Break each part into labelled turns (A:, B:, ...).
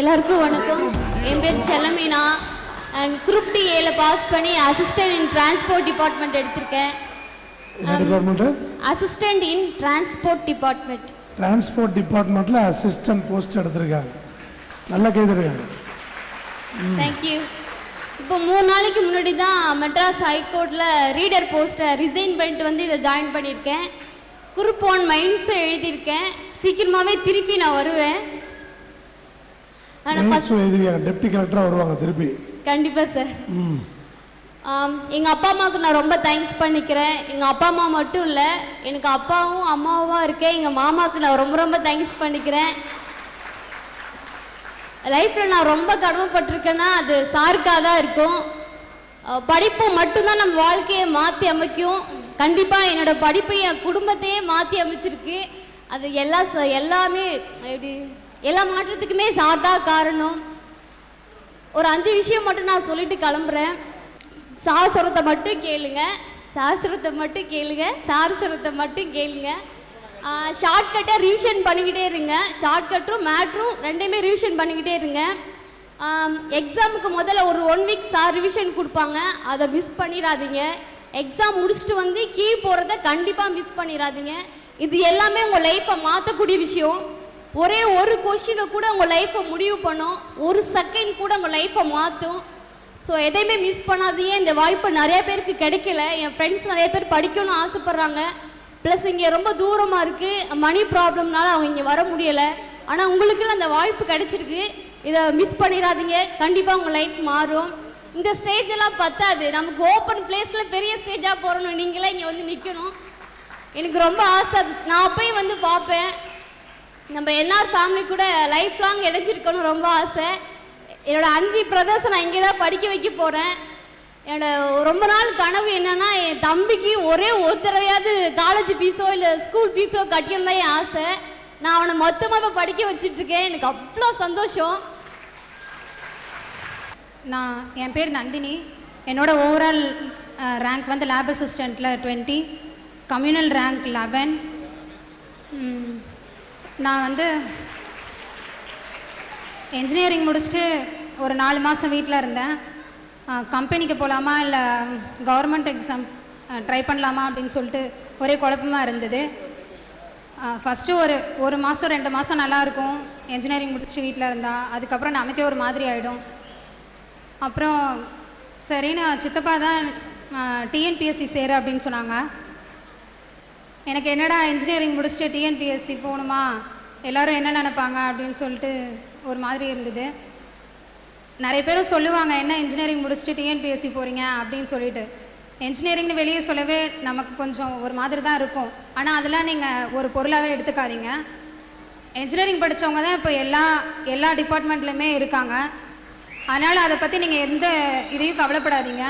A: எல்லாருக்கும் வணக்கம். என் பேர் செல்லமீனா அண்ட் குரூப் டி ஏல பாஸ் பண்ணி அசிஸ்டன்ட் இன் டிரான்ஸ்போர்ட் டிபார்ட்மெண்ட் எடுத்திருக்கேன். Assistant in transport department
B: transport டிபார்ட்மெண்ட்டில் அசிஸ்டன்ட் போஸ்ட் எடுத்திருக்காங்க. நல்லா கைதிருக்காங்க
A: தேங்க்யூ இப்போ மூணு நாளைக்கு முன்னாடி தான் மெட்ராஸ் ஹைகோர்ட்டில் ரீடர் போஸ்ட்டை ரிசைன் பண்ணிட்டு வந்து இதை ஜாயின் பண்ணியிருக்கேன். குரூப் ஒன் மைண்ட்ஸும் எழுதியிருக்கேன். சீக்கிரமாகவே திருப்பி நான் வருவேன் ஆனால் ஃபஸ்ட்
B: மெயின்ஸும் எழுதிருக்காங்க டெப்டி கலெக்டராக வருவாங்க திருப்பி.
A: கண்டிப்பாக சார் எங்கள் அப்பா அம்மாவுக்கு நான் ரொம்ப தேங்க்ஸ் பண்ணிக்கிறேன். எங்கள் அப்பா அம்மா மட்டும் இல்லை எனக்கு அப்பாவும் அம்மாவும் இருக்கேன் எங்கள் மாமாவுக்கு நான் ரொம்ப ரொம்ப தேங்க்ஸ் பண்ணிக்கிறேன். லைஃப்பில் நான் ரொம்ப கடமைப்பட்டிருக்கேன்னா அது சாருக்காக தான் இருக்கும். படிப்பு மட்டும்தான் நம்ம வாழ்க்கையை மாற்றி அமைக்கும். கண்டிப்பாக என்னோட படிப்பு என் குடும்பத்தையே மாற்றி அமைச்சிருக்கு. அது எல்லா எல்லாமே எப்படி எல்லா மாற்றத்துக்குமே சார் தான் காரணம். ஒரு அஞ்சு விஷயம் மட்டும் நான் சொல்லிட்டு கிளம்புறேன். சாசுரத்தை மட்டும் கேளுங்க. சாஸ்திரத்தை மட்டும் கேளுங்க. சாரசுரத்தை மட்டும் கேளுங்க. ஷார்ட்கட்டை ரிவிஷன் பண்ணிக்கிட்டே இருங்க. ஷார்ட்கட்டும் மேட்ரும் ரெண்டையுமே ரிவிஷன் பண்ணிக்கிட்டே இருங்க. எக்ஸாமுக்கு முதல்ல ஒரு ஒன் வீக் சார் ரிவிஷன் கொடுப்பாங்க. அதை மிஸ் பண்ணிடாதீங்க. எக்ஸாம் முடிச்சுட்டு வந்து கீ போகிறத கண்டிப்பாக மிஸ் பண்ணிடாதீங்க. இது எல்லாமே உங்கள் லைஃப்பை மாற்றக்கூடிய விஷயம். ஒரே ஒரு கொஷினை கூட உங்கள் லைஃப்பை முடிவு பண்ணும். ஒரு செகண்ட் கூட உங்கள் லைஃப்பை மாற்றும் ஸோ எதையுமே மிஸ் பண்ணாதீங்க. இந்த வாய்ப்பு நிறைய பேருக்கு கிடைக்கல. என் ஃப்ரெண்ட்ஸ் நிறைய பேர் படிக்கணும்னு ஆசைப்பட்றாங்க. ப்ளஸ் இங்கே ரொம்ப தூரமாக இருக்குது மணி ப்ராப்ளம்னால அவங்க இங்கே வர முடியலை. ஆனால் உங்களுக்குன்னு அந்த வாய்ப்பு கிடைச்சிருக்கு. இதை மிஸ் பண்ணிடாதீங்க. கண்டிப்பாக உங்கள் லைஃப் மாறும். இந்த ஸ்டேஜ் எல்லாம் பத்தாது. நமக்கு ஓப்பன் பிளேஸில் பெரிய ஸ்டேஜாக போகிறணும் நீங்களே இங்கே வந்து நிற்கணும் எனக்கு ரொம்ப ஆசை. நான் அப்பயும் வந்து பார்ப்பேன். நம்ம என்ஆர் ஃபேமிலி கூட லைஃப் லாங் இணைஞ்சிருக்கணும் ரொம்ப ஆசை. என்னோட அஞ்சு பிரதர்ஸை நான் இங்கே தான் படிக்க வைக்க போகிறேன் என்னோட ரொம்ப நாள் கனவு என்னன்னா என் தம்பிக்கு ஒரே ஒரு தடவையாவது காலேஜ் ஃபீஸோ இல்லை ஸ்கூல் ஃபீஸோ கட்டியணும் தான் என் ஆசை. நான் அவனை மொத்தமாக இப்போ படிக்க வச்சிட்ருக்கேன். எனக்கு அவ்வளோ சந்தோஷம்.
C: நான் என் பேர் நந்தினி. என்னோட ஓவரால் ரேங்க் வந்து லேப் அசிஸ்டண்ட்டில் டுவெண்ட்டி கம்யூனல் ரேங்க் லெவன் நான் வந்து என்ஜினியரிங் முடிச்சுட்டு ஒரு நாலு மாதம் வீட்டில் இருந்தேன். கம்பெனிக்கு போகலாமா இல்லை கவர்மெண்ட் எக்ஸாம் ட்ரை பண்ணலாமா அப்படின்னு சொல்லிட்டு ஒரே குழப்பமாக இருந்தது. ஃபஸ்ட்டு ஒரு ஒரு மாதம் ரெண்டு மாதம் நல்லாயிருக்கும் என்ஜினியரிங் முடிச்சுட்டு வீட்டில் இருந்தால் அதுக்கப்புறம் நமக்கே ஒரு மாதிரி ஆகிடும் அப்புறம் சரின்னு சித்தப்பா தான் டிஎன்பிஎஸ்சி சேரு அப்படின்னு சொன்னாங்க. எனக்கு என்னடா இன்ஜினியரிங் முடிச்சுட்டு டிஎன்பிஎஸ்சி போகணுமா? எல்லோரும் என்ன நினப்பாங்க அப்படின்னு சொல்லிட்டு ஒரு மாதிரி இருந்தது. நிறைய பேரும் சொல்லுவாங்க என்ன இன்ஜினியரிங் முடிச்சுட்டு டிஎன்பிஎஸ்சி போகிறீங்க அப்படின்னு சொல்லிட்டு. இன்ஜினியரிங்னு வெளியே சொல்லவே நமக்கு கொஞ்சம் ஒரு மாதிரி தான் இருக்கும். ஆனால் அதெல்லாம் நீங்கள் ஒரு பொருளாகவே எடுத்துக்காதீங்க. இன்ஜினியரிங் படித்தவங்க தான் இப்போ எல்லா எல்லா டிபார்ட்மெண்ட்லையுமே இருக்காங்க. அதனால் அதை பற்றி நீங்கள் எந்த இதையும் கவலைப்படாதீங்க.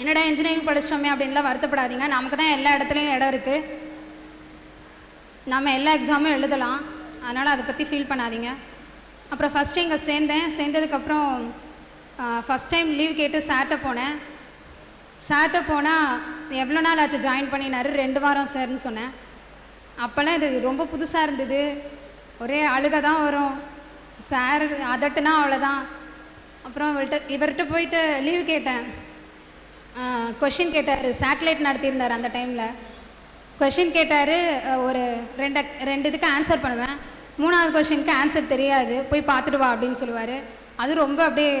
C: என்னடா இன்ஜினியரிங் படிச்சிட்டோமே அப்படின்லாம் வருத்தப்படாதீங்க. நமக்கு தான் எல்லா இடத்துலையும் இடம் இருக்குது நம்ம எல்லா எக்ஸாமும் எழுதலாம். அதனால் அதை பற்றி ஃபீல் பண்ணாதீங்க. அப்புறம் ஃபஸ்ட்டு இங்கே சேர்ந்தேன். சேர்ந்ததுக்கப்புறம் ஃபஸ்ட் டைம் லீவ் கேட்டு சார்கிட்ட போனேன். சார்ட்ட போனால் எவ்வளோ நாள் ஆச்சு ஜாயின் பண்ணினாரு? ரெண்டு வாரம் சார்னு சொன்னேன். அப்போல்லாம் இது ரொம்ப புதுசாக இருந்தது. ஒரே அழுக தான் வரும். சார் அதட்டுனா அவ்வளோதான் அப்புறம் இவர்கிட்ட இவர்கிட்ட போயிட்டு லீவ் கேட்டேன். கொஷின் கேட்டார். சேட்டலைட் நடத்தியிருந்தார் அந்த டைமில் கொஷின் கேட்டார் ஒரு ரெண்டு ரெண்டு இதுக்கு ஆன்சர் பண்ணுவேன். மூணாவது கொஷினுக்கு ஆன்சர் தெரியாது. போய் பார்த்துட்டு வா அப்படின்னு சொல்லுவார். அது ரொம்ப அப்படியே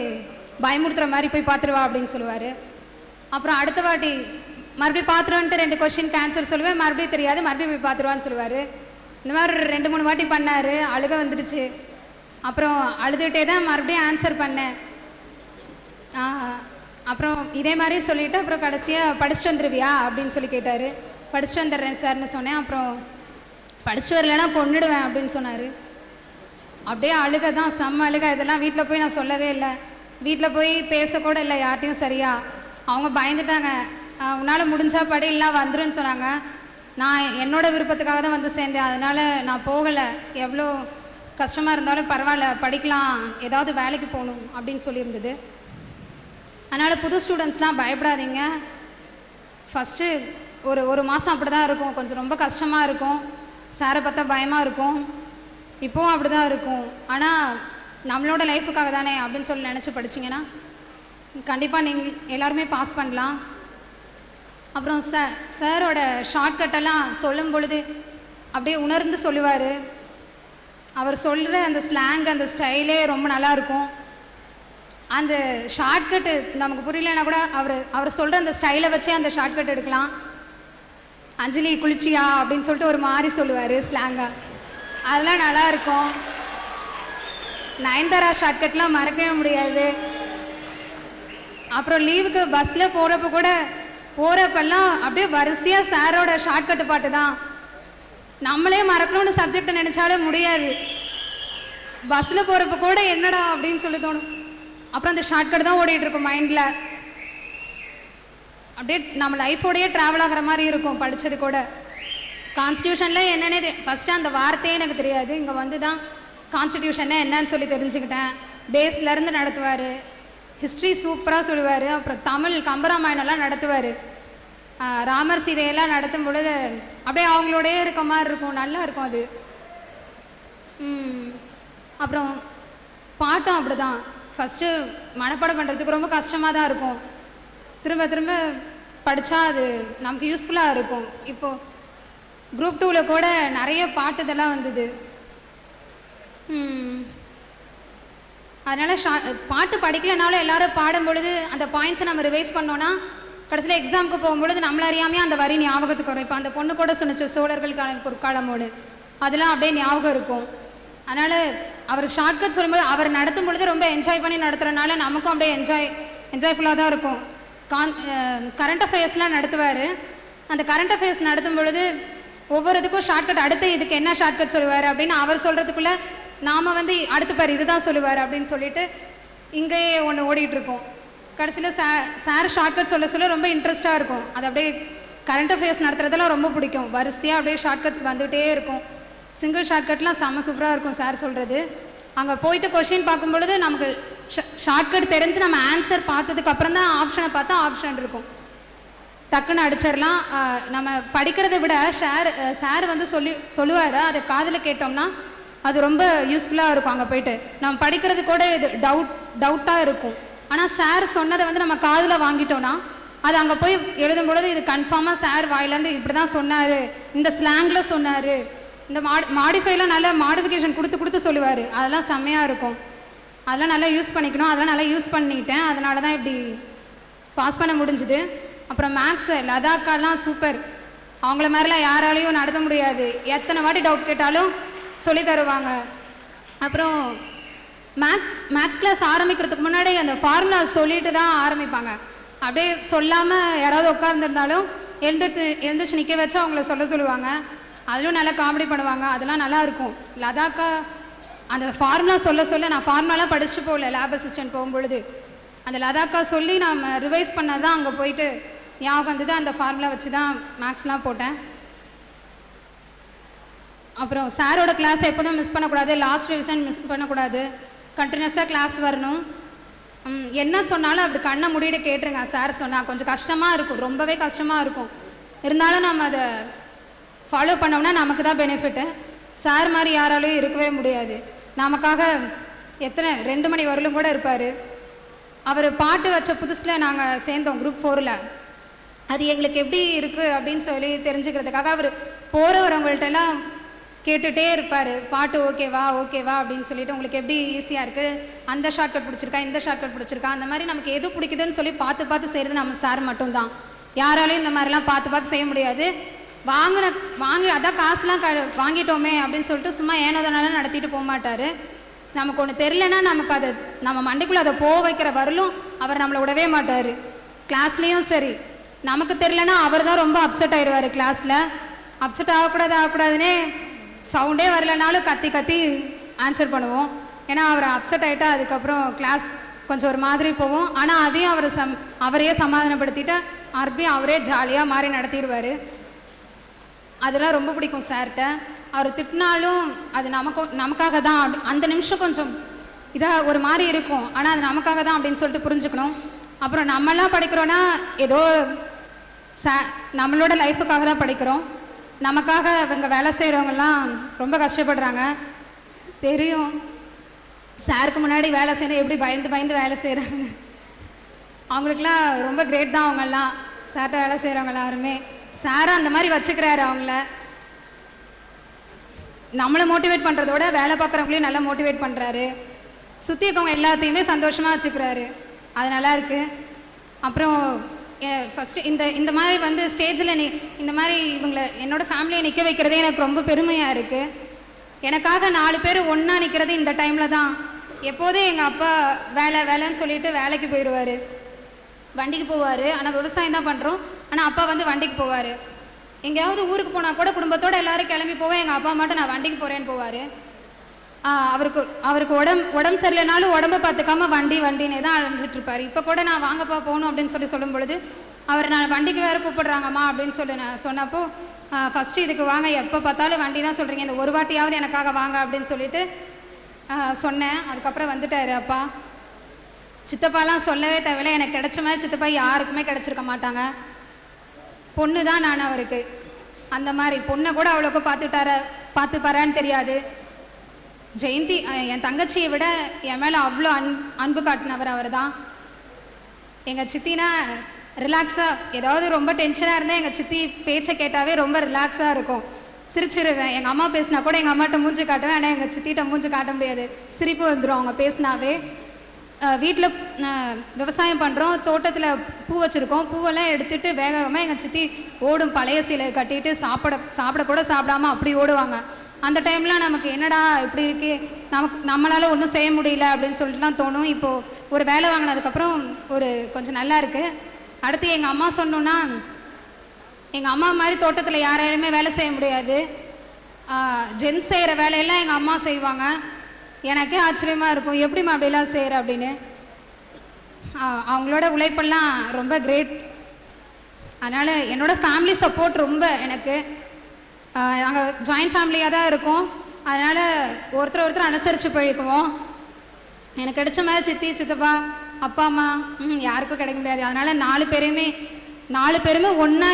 C: பயமுறுத்துற மாதிரி போய் பார்த்துட்டு வா அப்படின்னு சொல்லுவார். அப்புறம் அடுத்த வாட்டி மறுபடியும் பார்த்துருவான்ட்டு ரெண்டு கொஷினுக்கு ஆன்சர் சொல்லுவேன். மறுபடியும் தெரியாது. மறுபடியும் போய் பார்த்துருவான்னு சொல்லுவார். இந்த மாதிரி ஒரு ரெண்டு மூணு வாட்டி பண்ணார். அழுக வந்துடுச்சு. அப்புறம் அழுதுகிட்டே தான் மறுபடியும் ஆன்சர் பண்ணேன். அப்புறம் இதே மாதிரி சொல்லிவிட்டு அப்புறம் கடைசியாக படிச்சுட்டு வந்துருவியா? அப்படின்னு சொல்லி கேட்டார். படிச்சுட்டு வந்துடுறேன் சார்னு சொன்னேன். அப்புறம் படிச்சுட்டு வரலைன்னா கொண்டுடுவேன் அப்படின்னு சொன்னார். அப்படியே அழுக தான். செம்ம அழுக. இதெல்லாம் வீட்டில் போய் நான் சொல்லவே இல்லை. வீட்டில் போய் பேசக்கூட இல்லை யார்ட்டையும் சரியா. அவங்க பயந்துட்டாங்க. உன்னால் முடிஞ்சா படி இல்லைனா வந்துருன்னு சொன்னாங்க. நான் என்னோடய விருப்பத்துக்காக தான் வந்து சேர்ந்தேன். அதனால் நான் போகலை. எவ்வளோ கஷ்டமாக இருந்தாலும் பரவாயில்ல. படிக்கலாம். ஏதாவது வேலைக்கு போகணும் அப்படின்னு சொல்லியிருந்தது. அதனால் புது ஸ்டூடெண்ட்ஸ்லாம் பயப்படாதீங்க. ஃபஸ்ட்டு ஒரு ஒரு மாதம் அப்படி தான் இருக்கும். கொஞ்சம் ரொம்ப கஷ்டமாக இருக்கும். சாரை பார்த்தா பயமாக இருக்கும். இப்போவும் அப்படி தான் இருக்கும். ஆனால் நம்மளோட லைஃபுக்காக தானே அப்படின்னு சொல்லி நினச்சி படிச்சீங்கன்னா கண்டிப்பாக நீங்கள் எல்லாருமே பாஸ் பண்ணலாம். அப்புறம் ச சாரோட ஷார்ட்கட்டெல்லாம் சொல்லும் பொழுது அப்படியே உணர்ந்து சொல்லுவார். அவர் சொல்கிற அந்த ஸ்லாங் அந்த ஸ்டைலே ரொம்ப நல்லா இருக்கும். அந்த ஷார்ட்கட்டு நமக்கு புரியலன்னா கூட அவர் அவர் சொல்கிற அந்த ஸ்டைலை வச்சே அந்த ஷார்ட்கட் எடுக்கலாம். அஞ்சலி குளிச்சியா அப்படின்னு சொல்லிட்டு ஒரு மாதிரி சொல்லுவார் ஸ்லாங்காக அதெல்லாம் நல்லா இருக்கும் நயன்தாரா ஷார்ட்கட்லாம் மறக்கவே முடியாது. அப்புறம் லீவுக்கு பஸ்ஸில் போகிறப்ப கூட போகிறப்பெல்லாம் அப்படியே வரிசையாக சாரோட ஷார்ட்கட்டு பாட்டு தான். நம்மளே மறக்கணும்னு சப்ஜெக்டை நினச்சாலே முடியாது. பஸ்ஸில் போகிறப்ப கூட என்னடா அப்படின்னு சொல்லி தோணும். அப்புறம் அந்த ஷார்ட்கட் தான் ஓடிட்டு இருக்கும் மைண்டில் அப்படியே நம்ம லைஃபோடையே ட்ராவல் ஆகிற மாதிரி இருக்கும் படித்தது கூட. கான்ஸ்டியூஷனில் என்னென்ன ஃபஸ்ட்டு அந்த வார்த்தையே எனக்கு தெரியாது. இங்கே வந்து தான் கான்ஸ்டியூஷன்னா என்னன்னு சொல்லி தெரிஞ்சுக்கிட்டேன். பேஸ்லேருந்து நடத்துவார். ஹிஸ்ட்ரி சூப்பராக சொல்லுவார். அப்புறம் தமிழ் கம்பராமாயணம்லாம் நடத்துவார். ராமர் சீதையெல்லாம் நடத்தும் பொழுது அப்படியே அவங்களோடயே இருக்க மாதிரி இருக்கும். நல்லா இருக்கும் அது. ம், அப்புறம் பாட்டும் அப்படிதான். ஃபஸ்ட்டு மனப்பாடம் பண்ணுறதுக்கு ரொம்ப கஷ்டமாக தான் இருக்கும். திரும்ப திரும்ப படித்தா அது நமக்கு யூஸ்ஃபுல்லாக இருக்கும். இப்போது குரூப் டூவில் கூட நிறைய பாட்டு இதெல்லாம் வந்தது அதனால் ஷா பாட்டு படிக்கலனாலும் எல்லோரும் பாடும் பொழுது அந்த பாயிண்ட்ஸை நம்ம ரிவைஸ் பண்ணோன்னா கடைசியில் எக்ஸாமுக்கு போகும்பொழுது நம்மள அறியாமையே அந்த வரி ஞாபகத்துக்கு வரும். இப்போ அந்த பொண்ணு கூட சொன்னுச்சு சோழர்கள் கால பொற்காலமோடு அதெல்லாம் அப்படியே ஞாபகம் இருக்கும். அதனால் அவர் ஷார்ட்கட் சொல்லும்போது அவர் நடத்தும் பொழுது ரொம்ப என்ஜாய் பண்ணி நடத்துறதுனால நமக்கும் அப்படியே என்ஜாய் என்ஜாய்ஃபுல்லாக தான் இருக்கும். கான் கரண்ட் அஃபேர்ஸ்லாம் நடத்துவார். அந்த கரண்ட் அஃபேர்ஸ் நடத்தும் பொழுது ஒவ்வொரு இதுக்கும் ஷார்ட்கட் அடுத்து இதுக்கு என்ன ஷார்ட்கட் சொல்லுவார் அப்படின்னு அவர் சொல்கிறதுக்குள்ளே நாம் வந்து அடுத்து பேர் இதுதான் சொல்லுவார் அப்படின்னு சொல்லிட்டு இங்கேயே ஒன்று ஓடிட்டுருக்கோம் கடைசியில் சா சார் ஷார்ட்கட் சொல்ல சொல்ல ரொம்ப இன்ட்ரெஸ்ட்டாக இருக்கும். அது அப்படியே கரண்ட் அஃபேர்ஸ் நடத்துகிறதுலாம் ரொம்ப பிடிக்கும். வரிசையாக அப்படியே ஷார்ட்கட்ஸ் வந்துகிட்டே இருக்கும். சிங்கிள் ஷார்ட்கட்லாம் செம்ம சூப்பராக இருக்கும் சார் சொல்கிறது அங்கே போயிட்டு கொஷின் பார்க்கும் பொழுது நமக்கு ஷார்ட்கட் தெரிஞ்சு நம்ம ஆன்சர் பார்த்ததுக்கு அப்புறம் தான் ஆப்ஷனை பார்த்தா ஆப்ஷன் இருக்கும். டக்குன்னு அடிச்சிடலாம். நம்ம படிக்கிறத விட ஷேர் சார் வந்து சொல்லி சொல்லுவார் அதை காதில் கேட்டோம்னா அது ரொம்ப யூஸ்ஃபுல்லாக இருக்கும் அங்கே போயிட்டு. நம்ம படிக்கிறது கூட இது டவுட் டவுட்டாக இருக்கும். ஆனால் சார் சொன்னதை வந்து நம்ம காதில் வாங்கிட்டோன்னா அது அங்கே போய் எழுதும் பொழுது இது கன்ஃபார்மாக சார் வாயிலேருந்து இப்படி தான் சொன்னார். இந்த ஸ்லாங்கில் சொன்னார். இந்த மாடி மாடிஃபைலாம் நல்லா மாடிஃபிகேஷன் கொடுத்து கொடுத்து சொல்லுவார். அதெல்லாம் செம்மையாக இருக்கும். அதெல்லாம் நல்லா யூஸ் பண்ணிக்கணும். அதெல்லாம் நல்லா யூஸ் பண்ணிட்டேன். அதனால தான் இப்படி பாஸ் பண்ண முடிஞ்சுது. அப்புறம் மேக்ஸு லதாக்காலாம் சூப்பர் அவங்கள மாதிரிலாம் யாராலையும் நடத்த முடியாது. எத்தனை வாட்டி டவுட் கேட்டாலும் சொல்லி தருவாங்க. அப்புறம் மேக்ஸ் மேக்ஸ் கிளாஸ் ஆரம்பிக்கிறதுக்கு முன்னாடி அந்த ஃபார்முலா சொல்லிட்டு தான் ஆரம்பிப்பாங்க. அப்படியே சொல்லாமல் யாராவது உட்கார்ந்துருந்தாலும் எழுந்துட்டு எழுந்துச்சு நிற்க வச்சு அவங்கள சொல்ல சொல்லுவாங்க. அதிலும் நல்லா காமெடி பண்ணுவாங்க அதெல்லாம் நல்லா இருக்கும். லதாக்கா அந்த ஃபார்முலா சொல்ல சொல்ல நான் ஃபார்முலாலாம் படிச்சுட்டு போகல லேப் அசிஸ்டன்ட் போகும்பொழுது. அந்த லதாக்கா சொல்லி நான் ரிவைஸ் பண்ணது தான் அங்கே போயிட்டு ஞாபகம் வந்தது. அந்த ஃபார்முலா வச்சு தான் மேக்ஸ்லாம் போட்டேன். அப்புறம் சாரோட கிளாஸ் எப்போதும் மிஸ் பண்ணக்கூடாது. லாஸ்ட் ரிவிஷன் மிஸ் பண்ணக்கூடாது. கண்டினியூஸாக கிளாஸ் வரணும். ம், என்ன சொன்னாலும் அப்படி கண்ணை மூடிட்டு கேட்டுருங்க. சார் சொன்னால் கொஞ்சம் கஷ்டமாக இருக்கும். ரொம்பவே கஷ்டமாக இருக்கும். இருந்தாலும் நம்ம அதை ஃபாலோ பண்ணோம்னா நமக்கு தான் பெனிஃபிட்டு சார் மாதிரி யாராலையும் இருக்கவே முடியாது. நமக்காக எத்தனை ரெண்டு மணி வரலும் கூட இருப்பார். அவர் பாட்டு வச்ச புதுசில் நாங்கள் சேர்ந்தோம் குரூப் ஃபோரில் அது எங்களுக்கு எப்படி இருக்குது அப்படின்னு சொல்லி தெரிஞ்சுக்கிறதுக்காக அவர் போகிறவரவங்கள்ட்டெல்லாம் கேட்டுகிட்டே இருப்பார். பாட்டு ஓகேவா ஓகேவா அப்படின்னு சொல்லிட்டு உங்களுக்கு எப்படி ஈஸியாக இருக்குது அந்த ஷார்ட்கட் பிடிச்சிருக்கா இந்த ஷார்ட்கட் பிடிச்சிருக்கா? அந்த மாதிரி நமக்கு எது பிடிக்குதுன்னு சொல்லி பார்த்து பார்த்து செய்கிறது நம்ம சார் மட்டும்தான். யாராலையும் இந்த மாதிரிலாம் பார்த்து பார்த்து செய்ய முடியாது. வாங்கின வாங்கி அதான் காசுலாம் க வாங்கிட்டோமே அப்படின்னு சொல்லிட்டு சும்மா ஏனோதனால நடத்திட்டு போக மாட்டார் நமக்கு ஒன்று தெரிலனா நமக்கு அதை நம்ம மண்டைக்குள்ளே அதை போக வைக்கிற வரலும் அவர் நம்மளை விடவே மாட்டார். கிளாஸ்லேயும் சரி. நமக்கு தெரிலனா அவர் தான் ரொம்ப அப்செட் ஆயிடுவார் கிளாஸில். அப்செட் ஆகக்கூடாது ஆகக்கூடாதுன்னே சவுண்டே வரலனாலும் கத்தி கத்தி ஆன்சர் பண்ணுவோம். ஏன்னா அவர் அப்செட் ஆகிட்டா அதுக்கப்புறம் கிளாஸ் கொஞ்சம் ஒரு மாதிரி போவோம் ஆனால் அதையும் அவர் சம் அவரையே சமாதானப்படுத்திட்டு அர்பியும் அவரே ஜாலியாக மாறி நடத்திடுவார். அதெல்லாம் ரொம்ப பிடிக்கும் சார்கிட்ட அவர் திட்டினாலும் அது நமக்கு நமக்காக தான் அப்படி- அந்த நிமிஷம் கொஞ்சம் இதாக ஒரு மாதிரி இருக்கும். ஆனால் அது நமக்காக தான் அப்படின்னு சொல்லிட்டு புரிஞ்சுக்கணும். அப்புறம் நம்மலாம் படிக்கிறோன்னா ஏதோ சா நம்மளோட லைஃபுக்காக தான் படிக்கிறோம். நமக்காக இவங்க வேலை செய்கிறவங்கலாம் ரொம்ப கஷ்டப்படுறாங்க. தெரியும். சாருக்கு முன்னாடி வேலை செய்யணும் எப்படி பயந்து பயந்து வேலை செய்கிறாங்க அவங்களுக்குலாம் ரொம்ப கிரேட் தான் அவங்கெல்லாம். சார்கிட்ட வேலை செய்கிறவங்க எல்லாருமே. சாரை அந்த மாதிரி வச்சுக்கிறாரு அவங்கள. நம்மளை மோட்டிவேட் பண்ணுறதோட வேலை பார்க்குறவங்களையும் நல்லா மோட்டிவேட் பண்ணுறாரு சுற்றி இருக்கவங்க எல்லாத்தையுமே சந்தோஷமாக வச்சுக்கிறாரு. அது நல்லா இருக்கு. அப்புறம் ஃபஸ்ட்டு இந்த இந்த மாதிரி வந்து ஸ்டேஜில் நீ இந்த மாதிரி இவங்களை என்னோட ஃபேமிலியை நிற்க வைக்கிறதே எனக்கு ரொம்ப பெருமையாக இருக்குது எனக்காக நாலு பேர் ஒன்றா நிற்கிறது இந்த டைமில் தான். எப்போதும் எங்கள் அப்பா வேலை வேலைன்னு சொல்லிட்டு வேலைக்கு போயிடுவார் வண்டிக்கு போவார். ஆனால் விவசாயம் தான் பண்ணுறோம் ஆனால் அப்பா வந்து வண்டிக்கு போவார். எங்கேயாவது ஊருக்கு போனால் கூட குடும்பத்தோடு எல்லோரும் கிளம்பி போவேன் எங்கள் அப்பா மட்டும் நான் வண்டிக்கு போகிறேன்னு போவார். அவருக்கு அவருக்கு உடம்பு உடம்பு சரியில்லைனாலும் உடம்ப பார்த்துக்காம வண்டி வண்டினே தான் அலைஞ்சிட்டு இப்போ கூட நான் வாங்கப்பா போகணும் அப்படின்னு சொல்லி சொல்லும் பொழுது அவர் நான் வண்டிக்கு வேறு கூப்பிடுறாங்கம்மா அப்படின்னு சொல்லி நான் சொன்னப்போ ஃபஸ்ட்டு இதுக்கு வாங்க எப்போ பார்த்தாலும் வண்டி தான் சொல்கிறீங்க இந்த ஒரு வாட்டியாவது எனக்காக வாங்க அப்படின்னு சொல்லிட்டு சொன்னேன். அதுக்கப்புறம் வந்துட்டார் அப்பா. சித்தப்பாலாம் சொல்லவே தேவையில்ல. எனக்கு கிடைச்ச மாதிரி சித்தப்பா யாருக்குமே கிடச்சிருக்க மாட்டாங்க. பொண்ணு தான் நான் அவருக்கு. அந்த மாதிரி பொண்ணை கூட அவ்வளோக்கு பார்த்துட்டார பார்த்துப்பாரான்னு தெரியாது. ஜெயந்தி என் தங்கச்சியை விட என் மேலே அவ்வளோ அன் அன்பு காட்டினவர் அவர் தான் எங்கள் சித்தினா ரிலாக்ஸாக ஏதாவது ரொம்ப டென்ஷனாக இருந்தால் எங்கள் சித்தி பேச்சை கேட்டாவே ரொம்ப ரிலாக்ஸாக இருக்கும். சிரிச்சிருவேன். எங்கள் அம்மா பேசினா கூட எங்கள் அம்மாட்ட மூஞ்சி காட்டுவேன். ஆனால் எங்கள் சித்திட்ட மூஞ்சி காட்ட முடியாது. சிரிப்பு வந்துடும் அவங்க பேசினாவே. வீட்டில் விவசாயம் பண்ணுறோம் தோட்டத்தில் பூ வச்சுருக்கோம். பூவெல்லாம் எடுத்துகிட்டு வேகமாக எங்கள் சித்தி ஓடும். பழைய சீலை கட்டிட்டு சாப்பிட சாப்பிட கூட சாப்பிடாம அப்படி ஓடுவாங்க. அந்த டைம்லாம் நமக்கு என்னடா இப்படி இருக்கு? நமக்கு நம்மளால் ஒன்றும் செய்ய முடியல அப்படின்னு சொல்லிட்டுலாம் தோணும். இப்போது ஒரு வேலை வாங்கினதுக்கப்புறம் ஒரு கொஞ்சம் நல்லா இருக்குது அடுத்து எங்கள் அம்மா சொன்னோன்னா எங்கள் அம்மா மாதிரி தோட்டத்தில் யாராலுமே வேலை செய்ய முடியாது. ஜென்ஸ் செய்கிற வேலையெல்லாம் எங்கள் அம்மா செய்வாங்க. எனக்கே ஆச்சரியமாக இருக்கும். எப்படிம்மா அப்படிலாம் செய்கிற அப்படின்னு. அவங்களோட உழைப்பெல்லாம் ரொம்ப கிரேட் அதனால் என்னோடய ஃபேமிலி சப்போர்ட் ரொம்ப எனக்கு. நாங்கள் ஜாயின்ட் ஃபேமிலியாக தான் இருக்கோம். அதனால் ஒருத்தர் ஒருத்தர் அனுசரித்து போய்க்குவோம். எனக்கு கிடைச்ச மாதிரி சித்தி சித்தப்பா அப்பா அம்மா ம், யாருக்கும் கிடைக்க முடியாது. அதனால் நாலு பேருமே நாலு பேருமே ஒன்றா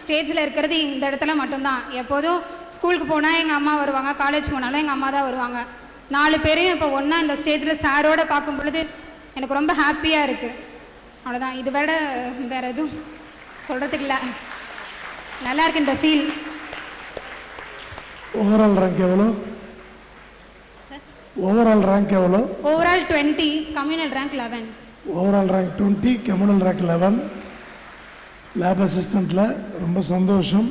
C: ஸ்டேஜில் இருக்கிறது இந்த இடத்துல மட்டும்தான். எப்போதும் ஸ்கூலுக்கு போனால் எங்கள் அம்மா வருவாங்க காலேஜ் போனாலும் எங்கள் அம்மா தான் வருவாங்க. நாலு பேரையும் இப்போ ஒன்றா இந்த ஸ்டேஜில் சாரோட பார்க்கும் பொழுது எனக்கு ரொம்ப ஹாப்பியாக இருக்குது அவ்வளோதான் இது விட வேறு எதுவும் சொல்கிறதுக்கு இல்லை. நல்லா இருக்கு இந்த ஃபீல்
B: ஓவரால் ரேங்க் எவ்வளோ
C: சார்
B: ஓவரால் ரேங்க் எவ்வளோ
C: overall twenty communal rank eleven
B: overall rank twenty communal rank eleven lab அசிஸ்டண்ட்டில் ரொம்ப சந்தோஷம்.